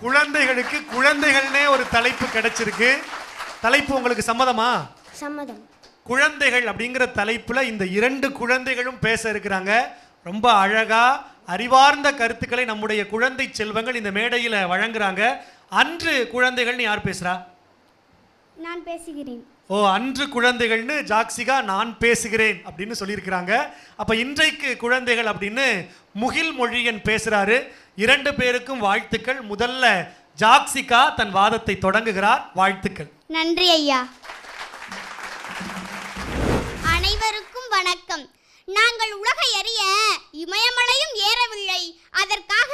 குழந்தைகளுக்கு குழந்தைகள்னே ஒரு தலைப்பு கிடைச்சிருக்கு. தலைப்பு உங்களுக்கு சம்மதமா? சம்மதம். குழந்தைகள் அப்படிங்கிற தலைப்புல இந்த இரண்டு குழந்தைகளும் பேச இருக்கிறாங்க. ரொம்ப அழகா அறிவார்ந்த கருத்துக்களை நம்முடைய குழந்தை செல்வங்கள் இந்த மேடையில வழங்குறாங்க. அன்று குழந்தைகள்னு யார் பேசுறா? நான் பேசுகிறேன். ஓ அன்று குழந்தைகள்னு ஜாக்சிகா நான் பேசுகிறேன் அப்படின்னு சொல்லியிருக்கிறாங்க. அப்போ இன்றைக்கு குழந்தைகள் அப்படின்னு முகில் மொழியன் பேசுகிறாரு இரண்டு பேருக்கும் வாழ்த்துக்கள். முதல்ல ஜாக்சிகா தன் வாதத்தை தொடங்குகிறார். வாழ்த்துக்கள். நன்றி ஐயா. அனைவருக்கும் வணக்கம். நாங்கள் உலகை அறிய இமயமலையும் ஏறவில்லை. அதற்காக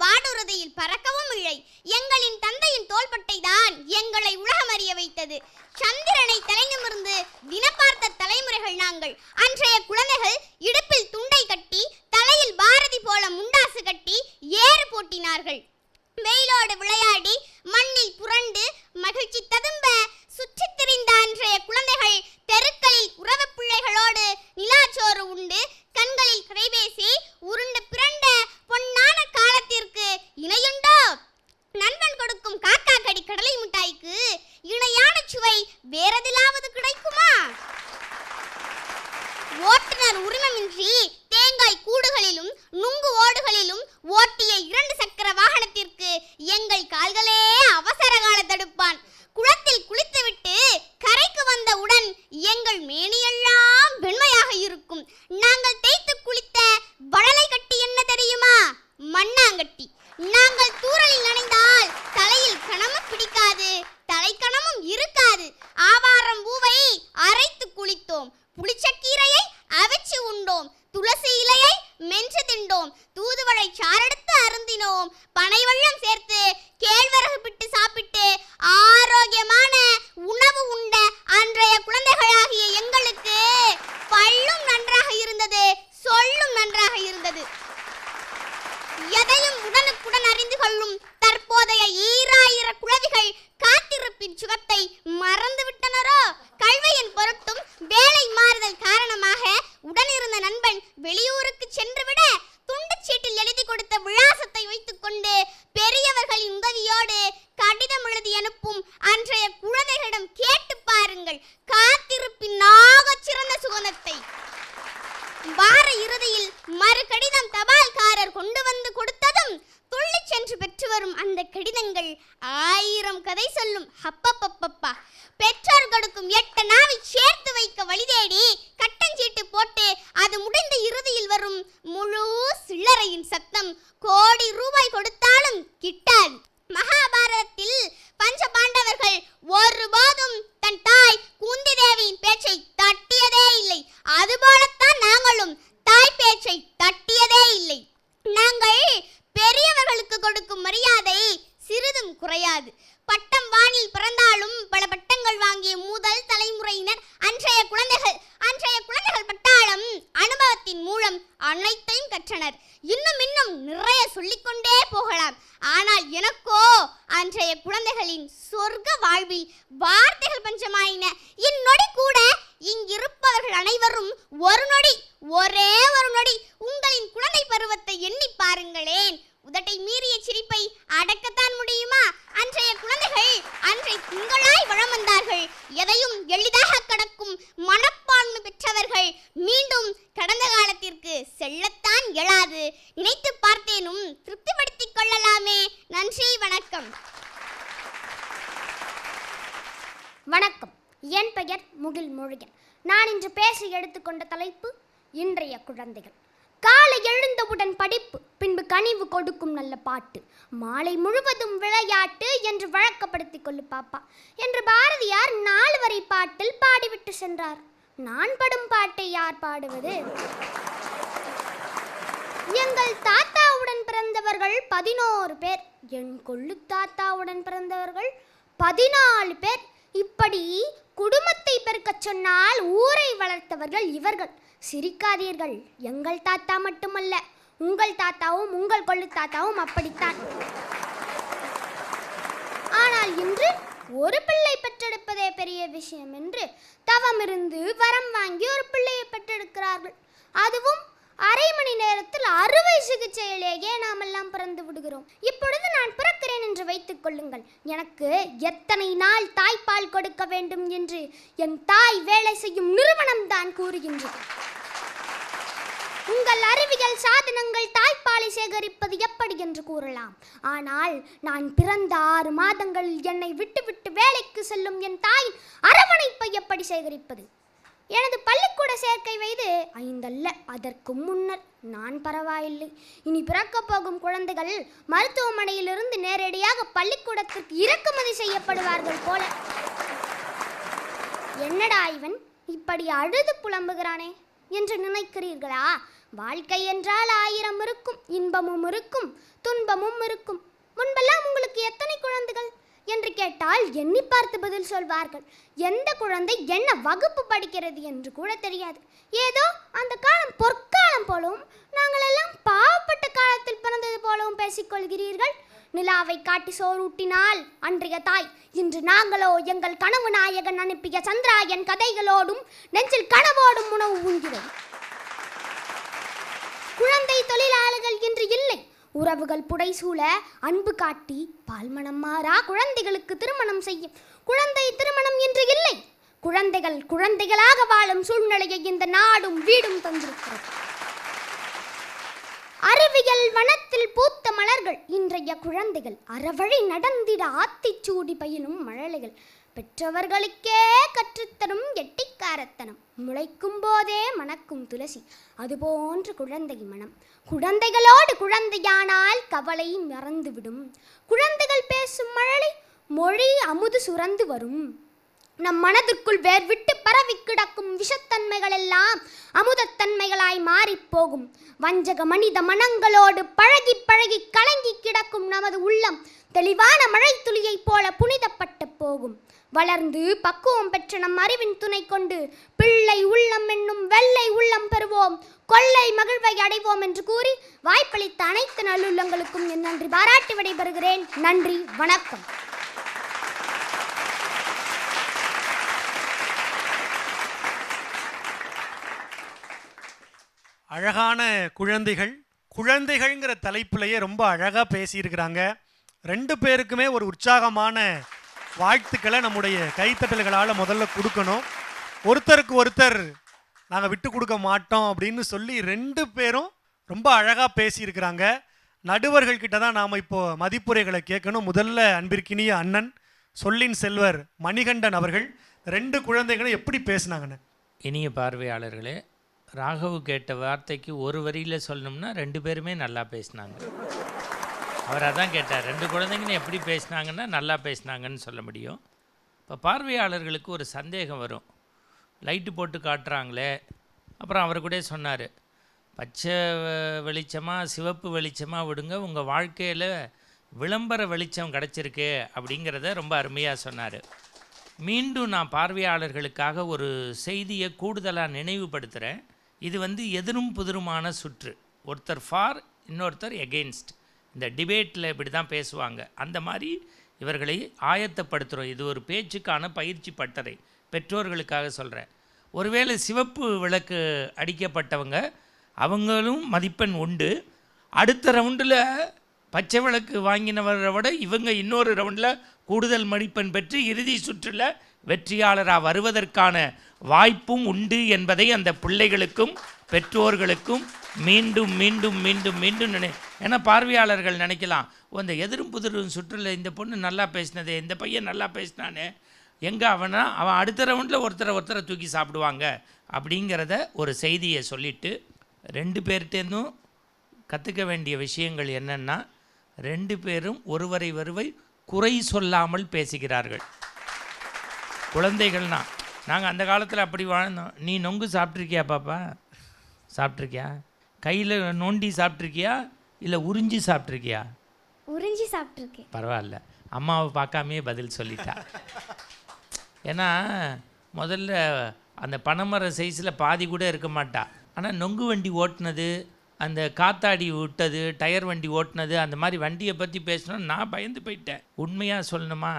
வாடுறுதியில் பறக்கவும் இல்லை. எங்களின் தந்தையின் தோள்பட்டை தான் எங்களை உலகம் அறிய வைத்தது. சந்திரனை தலைநிமிர்ந்து தினம் பார்த்த தலைமுறைகள் நாங்கள். அன்றைய குழந்தைகள் இடுப்பில் துண்டை கட்டி தலையில் பாரதி போல முண்டாசு கட்டி ஏறு போட்டினார்கள். வெயிலோடு விளையாடி மண்ணில் புரண்டு மகிழ்ச்சி ததும்ப சுற்றித் திரிந்த அன்றைய குழந்தை உடனுக்குடன் அறிந்து கொள்ளும் தற்போதைய ஈராயிர குழவிகள் காத்திருப்பின் சுகத்தை மறந்துவிட்டு என்று பெற்று வரும் அந்த கடிதங்கள் ஆயிரம் கதை சொல்லும். ஹப்பப்பப்பப்பா பெற்றோர்களுக்கும் எட்ட நாவை சேர்த்து வைக்க வழி தேடி கட்டஞ்சீட்டு போட்டு அது முடிந்த இறுதியில் வரும் முழு சில்லறையின் சத்தம் கோடி ரூபாய் கொடுத்தாலும் கிட்டாது. மகாபாரதத்தில் பஞ்ச பாண்டவர்கள் ஒருபோதும் தன் தாய் குந்தி தேவியின் பேச்சை தட்டியதே இல்லை. அதுபோலத்தான் நாங்களும் தாய் பேச்சை தட்டியதே இல்லை. நாங்கள் பெரியவர்களுக்கு கொடுக்கும் மரியாதை சிறிதும் குறையாது. பட்டம் வானில் பிறந்தாலும் பல பட்டங்கள் வாங்கிய முதல் தலைமுறையினர் அன்றைய குழந்தைகள். அன்றைய குழந்தைகள் பட்டாளம் அனுபவத்தின் மூலம் அனைத்தையும் கற்றனர். இன்னும் இன்னும் நிறைய சொல்லிக்கொண்டே போகலாம். ஆனால் எனக்கோ அன்றைய குழந்தைகளின் சொர்க்க வாழ்வில் வார்த்தைகள் பஞ்சமாயின. இந்நொடி கூட இங்கிருப்பவர்கள் அனைவரும் ஒரு நொடி ஒரே ஒரு நொடி உங்களின் குழந்தை பருவத்தை எண்ணி பாருங்களேன். உதட்டை மீறிய சிரிப்பை அடக்கத்தான் முடியுமா? அன்றைய குழந்தைகள் அன்றை உங்களாய் வளம் வந்தார்கள். எதையும் எளிதாக கடக்கும் மனப்பான்மை பெற்றவர்கள் மீண்டும் கடந்த காலத்திற்கு செல்லத்தான் இயலாது நினைத்து பார்த்தேனும் திருப்திப்படுத்திக் கொள்ளலாமே நன்றி வணக்கம் வணக்கம் என் பெயர் முகில் முருகன் நான் இன்று பேச எடுத்துக்கொண்ட தலைப்பு இன்றைய குழந்தைகள். காலை எழுந்தவுடன் படிப்பு பின்பு கனிவு கொடுக்கும் நல்ல பாட்டு. மாலை முழுவதும் விளையாட்டு என்று வழக்கப்படுத்திக் கொள்ளு பாப்பா என்று பாரதியார் நாலு வரி பாட்டில் பாடிவிட்டு சென்றார். நான் படும் பாட்டை யார் பாடுவது? எங்கள் தாத்தாவுடன் பிறந்தவர்கள் பதினோரு பேர். என் கொள்ளு தாத்தாவுடன் பிறந்தவர்கள் பதினாலு பேர். இப்படி குடும்பத்தை பெருக்கச் சொன்னால் ஊரை வளர்த்தவர்கள் இவர்கள். சிரிக்காதீர்கள். எங்கள் தாத்தா மட்டுமல்ல உங்கள் தாத்தாவும் உங்கள் கொள்ளு தாத்தாவும் அப்படித்தான். ஆனால் இன்று ஒரு பிள்ளை பெற்றெடுப்பதே பெரிய விஷயம் என்று தவமிருந்து வரம் வாங்கி ஒரு பிள்ளையை பெற்றெடுக்கிறார்கள். அதுவும் நேரத்தில் அறுவை சிகிச்சையிலேயே நாம் எல்லாம் பிறந்து விடுகிறோம். இப்பொழுது நான் பிறக்கிறேன் என்று வைத்துக் கொள்ளுங்கள். எனக்கு எத்தனை நாள் தாய்ப்பால் கொடுக்க வேண்டும் என்று என் தாய் வேலை செய்யும் நிறுவனம் தான் கூறுகின்றது. உங்கள் அறிவியல் சாதனங்கள் தாய்ப்பாலை சேகரிப்பது எப்படி என்று கூறலாம். ஆனால் நான் பிறந்த ஆறு மாதங்களில் என்னை விட்டுவிட்டு வேலைக்கு செல்லும் என் தாயின் அரவணைப்பை எப்படி சேகரிப்பது? எனது பள்ளிக்கூட சேர்க்கை வயது ஐந்தல்ல அதற்கு முன்னர் நான் பரவாயில்லை. இனி பிறக்கப் போகும் குழந்தைகள் மருத்துவமனையிலிருந்து நேரடியாக பள்ளிக்கூடத்திற்கு இறக்குமதி செய்யப்படுவார்கள் போல. என்னடா இவன்? இப்படி அழுது புலம்புகிறானே என்று நினைக்கிறீர்களா? வாழ்க்கை என்றால் ஆயிரம் இருக்கும் இன்பமும் இருக்கும் துன்பமும் இருக்கும். முன்பெல்லாம் உங்களுக்கு எத்தனை குழந்தைகள்? என்று கேட்டால் எண்ணி பார்த்து பதில் சொல்வார்கள். எந்த குழந்தை என்ன வகுப்பு படிக்கிறது என்று கூட தெரியாது. ஏதோ அந்த காலம் பொற்காலம் போலவும் நாங்கள் எல்லாம் பாவப்பட்ட காலத்தில் பிறந்தது போலவும் பேசிக்கொள்கிறீர்கள் நிலாவை காட்டி சோறூட்டினால் அன்றைய தாய் இன்று நாங்களோ எங்கள் கனவு நாயகன் அனுப்பிய சந்திராயன் கதைகளோடும் நெஞ்சில் கனவோடும் உணவு உண்கிறோம் குழந்தை தொழிலாளர்கள் இன்று இல்லை. உறவுகள் புடைசூழ அன்பு காட்டி பால்மணம் மாறா குழந்தைகளுக்கு திருமணம் செய்யும் குழந்தை திருமணம் என்று இல்லை. குழந்தைகள் குழந்தைகளாக வாழும் சூழ்நிலையை இந்த நாடும் வீடும் தந்திருக்கிறது. அறிவியல் வனத்தில் பூத்த மலர்கள். இன்றைய குழந்தைகள் அறவழி நடந்திட ஆத்திச்சூடி பயிலும் மழலைகள். பெற்றவர்களுக்கே கற்றுத்தரும் எட்டிக்காரத்தனம். முளைக்கும் போதே மணக்கும் துளசி. அதுபோன்று குழந்தை மனம். குழந்தைகளோடு குழந்தையானால் கவலை மறந்துவிடும். குழந்தைகள் பேசும் மழலை மொழி அமுது சுரந்து வரும். நம் மனதிற்குள் வேர் விட்டு பரவி கிடக்கும் விஷத்தன்மைகள் எல்லாம் அமுதத்தன்மைகளாய் மாறிப் போகும். வஞ்சக மனித மனங்களோடு பழகி பழகி கலங்கி கிடக்கும் நமது உள்ளம் தெளிவான மழைத்துளியைப் போல புனிதப்பட்டு போகும். வளர்ந்து பக்குவம் பெற்ற நம் அறிவின் துணை கொண்டு பிள்ளை உள்ளம் என்னும் வெள்ளை உள்ளம் பெறுவோம். கொள்ளை மகிழ்வை அடைவோம் என்று கூறி வாய்ப்பளித்த அனைத்து நல்லுள்ளங்களுக்கும் என் நன்றி பாராட்டி விடைபெறுகிறேன். நன்றி வணக்கம். அழகான குழந்தைகள் குழந்தைகள்ங்கிற தலைப்பிலேயே ரொம்ப அழகாக பேசியிருக்கிறாங்க. ரெண்டு பேருக்குமே ஒரு உற்சாகமான வாழ்த்துக்களை நம்முடைய கைத்தட்டல்களால் முதல்ல கொடுக்கணும். ஒருத்தருக்கு ஒருத்தர் நாங்கள் விட்டு கொடுக்க மாட்டோம் அப்படின்னு சொல்லி ரெண்டு பேரும் ரொம்ப அழகாக பேசியிருக்கிறாங்க. நடுவர்கள்கிட்ட தான் நாம் இப்போ மதிப்புரைகளை கேட்கணும். முதல்ல அன்பிற்கினிய அண்ணன் சொல்லின் செல்வர் மணிகண்டன் அவர்கள் ரெண்டு குழந்தைகளும் எப்படி பேசுனாங்கன்னு? இனிய பார்வையாளர்களே ராகவ் கேட்ட வார்த்தைக்கு ஒரு வரியில் சொல்லணும்னா ரெண்டு பேருமே நல்லா பேசினாங்க. அவர் அதான் கேட்டார் ரெண்டு குழந்தைங்களும் எப்படி பேசினாங்கன்னா நல்லா பேசினாங்கன்னு சொல்ல முடியும். இப்போ பார்வையாளர்களுக்கு ஒரு சந்தேகம் வரும். லைட்டு போட்டு காட்டுறாங்களே. அப்புறம் அவர் கூட சொன்னார் பச்சை வெளிச்சமாக சிவப்பு வெளிச்சமாக விடுங்க உங்கள் வாழ்க்கையில் விளம்பர வெளிச்சம் கிடச்சிருக்கு. அப்படிங்கிறத ரொம்ப அருமையாக சொன்னார். மீண்டும் நான் பார்வையாளர்களுக்காக ஒரு செய்தியை கூடுதலாக நினைவுபடுத்துகிறேன் இது வந்து எதிரும் புதிருமான சுற்று. ஒருத்தர் ஃபார் இன்னொருத்தர் எகெயின்ஸ்ட் இந்த டிபேட்டில் இப்படி தான் பேசுவாங்க. அந்த மாதிரி இவர்களை ஆயத்தப்படுத்துகிறோம் இது ஒரு பேச்சுக்கான பயிற்சி பட்டறை. பெற்றோர்களுக்காக சொல்கிறேன் ஒருவேளை சிவப்பு விளக்கு அடிக்கப்பட்டவங்க அவங்களும் மதிப்பெண் உண்டு. அடுத்த ரவுண்டில் பச்சை விளக்கு வாங்கினவரை விட இவங்க இன்னொரு ரவுண்டில் கூடுதல் மதிப்பெண் பெற்று இறுதி சுற்றில் வெற்றியாளராக வருவதற்கான வாய்ப்பும் உண்டு என்பதை அந்த பிள்ளைகளுக்கும் பெற்றோர்களுக்கும் மீண்டும் மீண்டும் மீண்டும் மீண்டும் நினை ஏன்னா பார்வையாளர்கள் நினைக்கலாம் அந்த எதிரும் புதிரும் சுற்றில் இந்த பொண்ணு நல்லா பேசினதே இந்த பையன் நல்லா பேசினானே எங்கே அவனா? அவன் அடுத்த ரவுண்டில் ஒருத்தரை ஒருத்தரை தூக்கி சாப்பிடுவாங்க. அப்படிங்கிறத ஒரு செய்தியை சொல்லிவிட்டு ரெண்டு பேர்கிட்டேருந்தும் கற்றுக்க வேண்டிய விஷயங்கள் என்னென்னா ரெண்டு பேரும் ஒருவரை ஒருவை குறை சொல்லாமல் பேசுகிறார்கள். குழந்தைகள்னா நாங்கள் அந்த காலத்தில் அப்படி வாழ்ந்தோம். நீ நொங்கு சாப்பிட்ருக்கியா பாப்பா? சாப்பிட்ருக்கியா கையில் நோண்டி சாப்பிட்ருக்கியா இல்லை உறிஞ்சி சாப்பிட்ருக்கியா உறிஞ்சி சாப்பிட்ருக்கேன் பரவாயில்ல. அம்மாவை பார்க்காமையே பதில் சொல்லிட்டா. ஏன்னா முதல்ல அந்த பனைமர சைஸில் பாதி கூட இருக்க மாட்டா. ஆனால் நொங்கு வண்டி ஓட்டுனது அந்த காத்தாடி விட்டது டயர் வண்டி ஓட்டினது அந்த மாதிரி வண்டியை பற்றி பேசணும் நான் பயந்து போயிட்டேன். உண்மையாக சொல்லணுமா?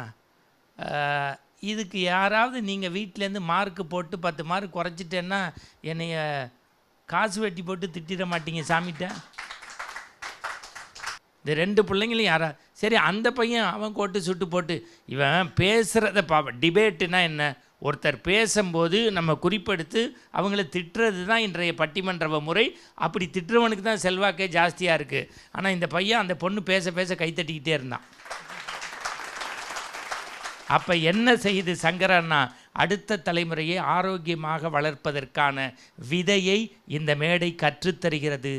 இதுக்கு யாராவது நீங்கள் வீட்டிலேருந்து மார்க்கு போட்டு பத்து மார்க் குறைச்சிட்டேன்னா என்னைய காசு வெட்டி போட்டு திட்டிட மாட்டீங்க சாமிட்ட? இந்த ரெண்டு பிள்ளைங்களும் யாரா சரி அந்த பையன் அவன் கோட்டு சுட்டு போட்டு இவன் பேசுகிறத பா டிபேட்டுனா என்ன? ஒருத்தர் பேசும்போது நம்ம குறிப்பெடுத்து அவங்கள திட்டுறது தான் இன்றைய பட்டிமன்ற முறை. அப்படி திட்டுறவனுக்கு தான் செல்வாக்கே ஜாஸ்தியாக இருக்குது ஆனால் இந்த பையன் அந்த பொண்ணு பேச பேச கைத்தட்டிக்கிட்டே இருந்தான். அப்போ என்ன செய்யுது சங்கரன்னா அடுத்த தலைமுறையை ஆரோக்கியமாக வளர்ப்பதற்கான விதையை இந்த மேடை கற்றுத்தருகிறது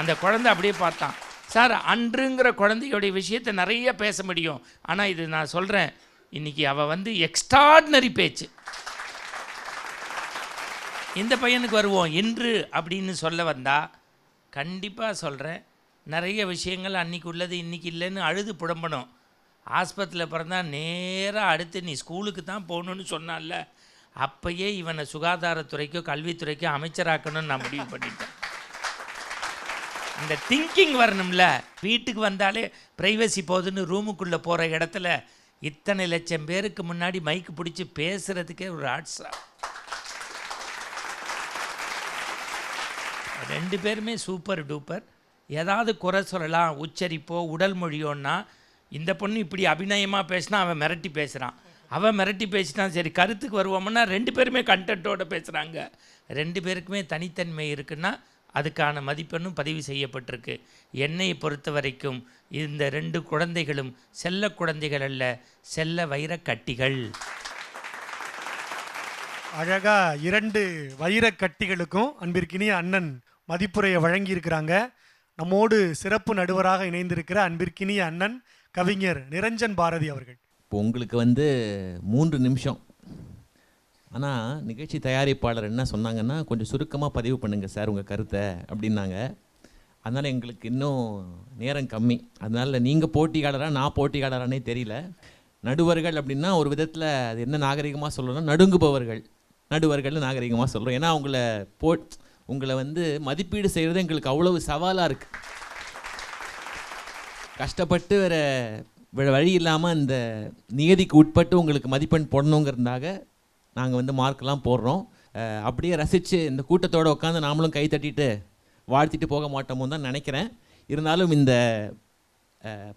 அந்த குழந்தை அப்படியே பார்த்தான். சார் அன்றுங்கிற குழந்தையோடைய விஷயத்தை நிறைய பேச முடியும். ஆனால் இது நான் சொல்கிறேன் இன்னைக்கு அவள் வந்து எக்ஸ்ட்ராடினரி பேச்சு. இந்த பையனுக்கு வருவோம். இன்று அப்படின்னு சொல்ல வந்தா கண்டிப்பாக சொல்கிறேன் நிறைய விஷயங்கள் அன்னைக்கு உள்ளது இன்றைக்கி இல்லைன்னு அழுது புடம்பணும். ஆஸ்பத்திரியில் பிறந்தா நேராக அடுத்து நீ ஸ்கூலுக்கு தான் போகணுன்னு சொன்னால அப்பயே இவனை சுகாதாரத்துறைக்கோ கல்வித்துறைக்கோ அமைச்சராக்கணும்னு நான் முடிவு பண்ணிட்டேன். இந்த திங்கிங் வரணும்ல. வீட்டுக்கு வந்தாலே ப்ரைவசி போகுதுன்னு ரூமுக்குள்ளே போகிற இடத்துல இத்தனை லட்சம் பேருக்கு முன்னாடி மைக்கு பிடிச்சி பேசுகிறதுக்கே ஒரு ஆட்ஸா ரெண்டு பேருமே சூப்பர் டூப்பர் ஏதாவது குறை சொல்லலாம் உச்சரிப்போ உடல் மொழியோன்னா இந்த பொண்ணு இப்படி அபிநயமாக பேசினா அவன் மிரட்டி பேசுகிறான் அவன் மிரட்டி பேசினான் சரி கருத்துக்கு வருவோம்னா ரெண்டு பேருமே கண்டென்ட்டோட பேசுகிறாங்க ரெண்டு பேருக்குமே தனித்தன்மை இருக்குன்னா அதுக்கான மதிப்பெண்ணும் பதிவு செய்யப்பட்டிருக்கு. என்னை பொறுத்த வரைக்கும் இந்த ரெண்டு குழந்தைகளும் செல்ல குழந்தைகள் அல்ல செல்ல வைரக் கட்டிகள். அழகா இரண்டு வைரக் கட்டிகளுக்கும் அன்பிற்கினிய அண்ணன் மதிப்புரையை வழங்கியிருக்கிறாங்க. நம்மோடு சிறப்பு நடுவராக இணைந்திருக்கிற அன்பிற்கினிய அண்ணன் கவிஞர் நிரஞ்சன் பாரதி அவர்கள். இப்போ உங்களுக்கு வந்து மூன்று நிமிஷம். ஆனால் நிகழ்ச்சி தயாரிப்பாளர் என்ன சொன்னாங்கன்னா கொஞ்சம் சுருக்கமாக பதிவு பண்ணுங்கள் சார் உங்கள் கருத்தை அப்படின்னாங்க. அதனால் எங்களுக்கு இன்னும் நேரம் கம்மி. அதனால் நீங்கள் போட்டியாளராக நான் போட்டியாளரானே தெரியல. நடுவர்கள் அப்படின்னா ஒரு விதத்தில் அது என்ன நாகரிகமாக சொல்லணும்னா நடுங்குபவர்கள். நடுவர்கள்னு நாகரிகமாக சொல்கிறோம் ஏன்னா உங்களை போ உங்களை வந்து மதிப்பீடு செய்கிறது எங்களுக்கு அவ்வளவு சவாலாக இருக்குது கஷ்டப்பட்டு வேறு வழி இல்லாமல் அந்த நியதிக்கு உட்பட்டு உங்களுக்கு மதிப்பெண் போடணுங்கிறதுக்காக நாங்கள் வந்து மார்க்கெலாம் போடுறோம். அப்படியே ரசித்து இந்த கூட்டத்தோடு உட்காந்து நாமளும் கை தட்டிட்டு வாழ்த்திட்டு போக மாட்டோமோ தான் நினைக்கிறேன். இருந்தாலும் இந்த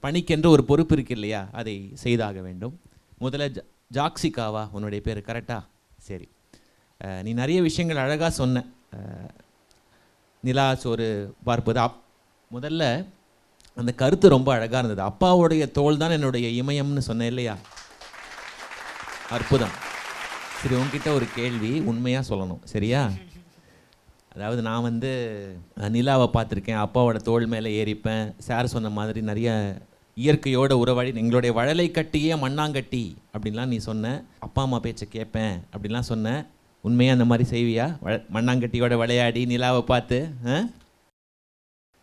பணிக்கென்று ஒரு பொறுப்பு இருக்கு இல்லையா? அதை செய்தாக வேண்டும். முதல்ல ஜா ஜாக்சிகாவா உன்னுடைய பேர் கரெக்டா சரி. நீ நிறைய விஷயங்கள் அழகாக சொன்ன. நிலா சோறு பார்ப்பது அப் முதல்ல அந்த கருத்து ரொம்ப அழகாக இருந்தது. அப்பாவுடைய தோல் தான் என்னுடைய இமயம்னு சொன்னேன் இல்லையா? அற்புதம். சரி உங்ககிட்ட ஒரு கேள்வி உண்மையாக சொல்லணும் சரியா? அதாவது நான் வந்து நிலாவை பார்த்துருக்கேன் அப்பாவோட தோல் மேலே ஏறிப்பேன் சார் சொன்ன மாதிரி நிறைய இயற்கையோட உறவாடி எங்களுடைய வழலை கட்டியே மண்ணாங்கட்டி அப்படின்லாம் நீ சொன்ன அப்பா அம்மா பேச்சை கேட்பேன் அப்படின்லாம் சொன்ன உண்மையாக அந்த மாதிரி செய்வியா? வ மண்ணாங்கட்டியோட விளையாடி நிலாவை பார்த்து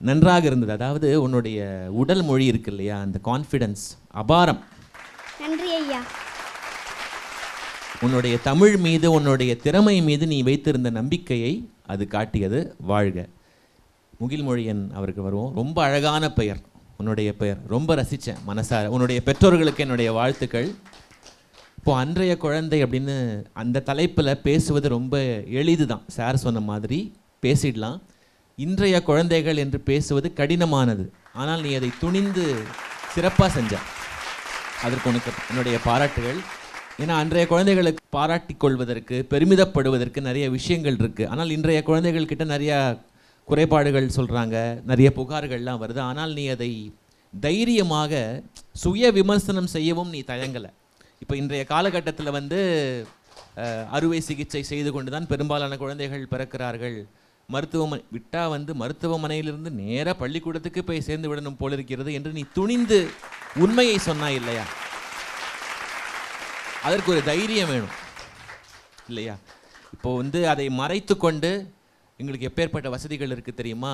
நன்றாக இருந்தது. அதாவது உன்னுடைய உடல் மொழி இருக்கு இல்லையா அந்த கான்ஃபிடன்ஸ் அபாரம். நன்றி ஐயா. உன்னுடைய தமிழ் மீது உன்னுடைய திறமை மீது நீ வைத்திருந்த நம்பிக்கையை அது காட்டியது வாழ்க. முகில்மொழியன் அவருக்கு வருவோம். ரொம்ப அழகான பெயர் உன்னுடைய பெயர். ரொம்ப ரசித்தேன் மனசார உன்னுடைய பெற்றோர்களுக்கு என்னுடைய வாழ்த்துக்கள். இப்போது அன்றைய குழந்தை அப்படின்னு அந்த தலைப்பில் பேசுவது ரொம்ப எளிது தான் சார் சொன்ன மாதிரி பேசிடலாம். இன்றைய குழந்தைகள் என்று பேசுவது கடினமானது. ஆனால் நீ அதை துணிந்து சிறப்பாக செஞ்ச. அதற்கு உனக்கு என்னுடைய பாராட்டுகள். ஏன்னா அன்றைய குழந்தைகளுக்கு பாராட்டி கொள்வதற்கு பெருமிதப்படுவதற்கு நிறைய விஷயங்கள் இருக்குது ஆனால் இன்றைய குழந்தைகள் கிட்ட நிறைய குறைபாடுகள் சொல்கிறாங்க நிறைய புகார்கள்லாம் வருது. ஆனால் நீ அதை தைரியமாக சுய விமர்சனம் செய்யவும் நீ தயங்கலை. இப்போ இன்றைய காலகட்டத்தில் வந்து அறுவை சிகிச்சை செய்து கொண்டு தான் பெரும்பாலான குழந்தைகள் பிறக்கிறார்கள். மருத்துவமனை விட்டா வந்து மருத்துவமனையிலிருந்து நேராக பள்ளிக்கூடத்துக்கு போய் சேர்ந்து விடணும் போல இருக்கிறது என்று நீ துணிந்து உண்மையை சொன்னாய் இல்லையா? அதற்கு ஒரு தைரியம் வேணும். இல்லையா? இப்போ வந்து அதை மறைத்து கொண்டு எங்களுக்கு எப்பேற்பட்ட வசதிகள் இருக்குது தெரியுமா?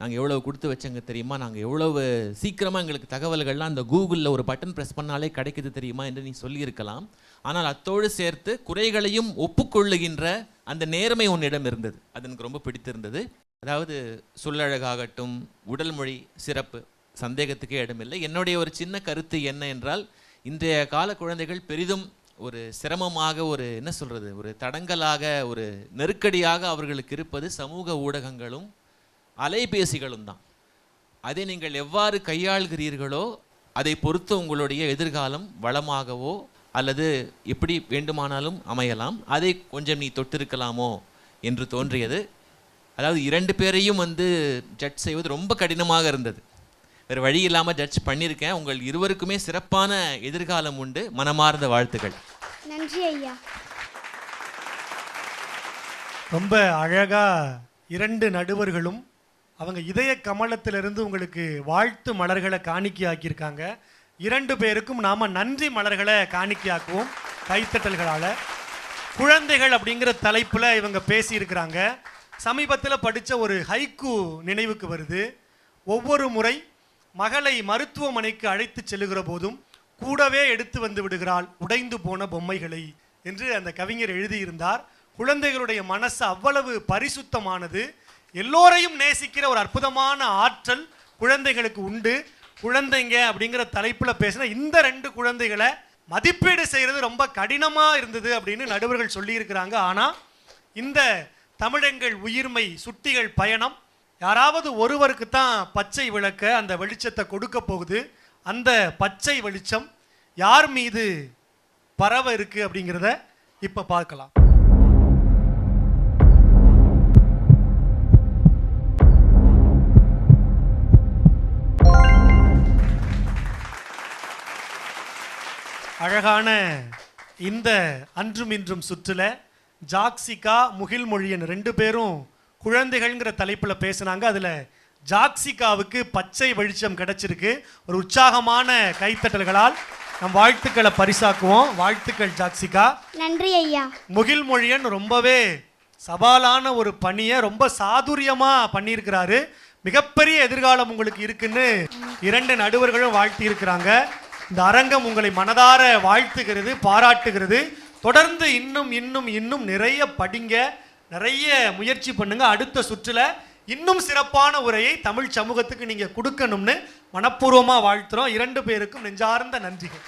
நாங்கள் எவ்வளோ கொடுத்து வச்சங்க தெரியுமா? நாங்கள் எவ்வளவு சீக்கிரமாக எங்களுக்கு தகவல்கள்லாம் அந்த கூகுளில் ஒரு பட்டன் ப்ரெஸ் பண்ணாலே கிடைக்குது தெரியுமா என்று நீ சொல்லியிருக்கலாம். ஆனால் அத்தோடு சேர்த்து குறைகளையும் ஒப்புக்கொள்ளுகின்ற அந்த நேர்மை உன்னிடம் இருந்தது. அது எனக்கு ரொம்ப பிடித்திருந்தது. அதாவது சொல்லழகாகட்டும் உடல் மொழி சிறப்பு சந்தேகத்துக்கே இடமில்லை. என்னுடைய ஒரு சின்ன கருத்து என்ன என்றால் இன்றைய கால குழந்தைகள் பெரிதும் ஒரு சிரமமாக ஒரு என்ன சொல்கிறது ஒரு தடங்கலாக ஒரு நெருக்கடியாக அவர்களுக்கு இருப்பது சமூக ஊடகங்களும் அலைபேசிகளும் தான். அதை நீங்கள் எவ்வாறு கையாள்கிறீர்களோ அதை பொறுத்து உங்களுடைய எதிர்காலம் வளமாகவோ அல்லது எப்படி வேண்டுமானாலும் அமையலாம். அதை கொஞ்சம் நீ தொட்டிருக்கலாமோ என்று தோன்றியது. அதாவது இரண்டு பேரையும் வந்து ஜட்ஜ் செய்வது ரொம்ப கடினமாக இருந்தது. வேறு வழி இல்லாமல் ஜட்ஜ் பண்ணியிருக்கேன். உங்கள் இருவருக்குமே சிறப்பான எதிர்காலம் உண்டு. மனமார்ந்த வாழ்த்துக்கள். நன்றி ஐயா. ரொம்ப அழகா இரண்டு நடுவர்களும் அவங்க இதய கமலத்திலிருந்து உங்களுக்கு வாழ்த்து மலர்களை காணிக்கையாக்கியிருக்காங்க. இரண்டு பேருக்கும் நாம நன்றி மலர்களை காணிக்கையாக்குவோம் கைத்தட்டல்களால. குழந்தைகள் அப்படிங்கிற தலைப்புல இவங்க பேசியிருக்கிறாங்க. சமீபத்தில் படிச்ச ஒரு ஹைக்கூ நினைவுக்கு வருது. ஒவ்வொரு முறை மகளை மருத்துவமனைக்கு அழைத்து செல்லுகிற போதும் கூடவே எடுத்து வந்து விடுகிறாள் உடைந்து போன பொம்மைகளை என்று அந்த கவிஞர் எழுதியிருந்தார். குழந்தைகளுடைய மனசு அவ்வளவு பரிசுத்தமானது. எல்லோரையும் நேசிக்கிற ஒரு அற்புதமான ஆற்றல் குழந்தைகளுக்கு உண்டு. குழந்தைங்க அப்படிங்கிற தலைப்பில் பேசின இந்த ரெண்டு குழந்தைகளை மதிப்பீடு செய்கிறது ரொம்ப கடினமாக இருந்தது அப்படின்னு நடுவர்கள் சொல்லியிருக்கிறாங்க. ஆனால் இந்த தமிழங்கள் உயிர்மை சுட்டிகள் பயணம் யாராவது ஒருவருக்கு தான் பச்சை விளக்க அந்த வெளிச்சத்தை கொடுக்க போகுது. அந்த பச்சை வெளிச்சம் யார் மீது பரவ இருக்கு அப்படிங்கிறத இப்ப பார்க்கலாம். அழகான இந்த அன்றும் இன்றும் சுற்றுல ஜாக்சிகா முகில்மொழியன் ரெண்டு பேரும் குழந்தைகள்ங்கிற தலைப்பில் பேசுனாங்க. அதில் ஜாக்சிகாவுக்கு பச்சை வெளிச்சம் கிடைச்சிருக்கு. ஒரு உற்சாகமான கைத்தட்டல்களால் நம் வாழ்த்துக்களை பரிசாக்குவோம். வாழ்த்துக்கள் ஜாக்சிகா. நன்றி ஐயா. முகில்மொழியன் ரொம்பவே சவாலான ஒரு பணியை ரொம்ப சாதுரியமா பண்ணியிருக்கிறாரு. மிகப்பெரிய எதிர்காலம் உங்களுக்கு இருக்குன்னு இரண்டு நடுவர்களும் வாழ்த்தி இருக்கிறாங்க இந்த அரங்கம் உங்களை மனதார வாழ்த்துகிறது பாராட்டுகிறது. தொடர்ந்து இன்னும் இன்னும் இன்னும் நிறைய படிங்க. நிறைய முயற்சி பண்ணுங்க. அடுத்த சுற்றுல இன்னும் சிறப்பான உரையை தமிழ் சமூகத்துக்கு நீங்க கொடுக்கணும்னு மனப்பூர்வமாக வாழ்த்துறோம். இரண்டு பேருக்கும் நெஞ்சார்ந்த நன்றிகள்.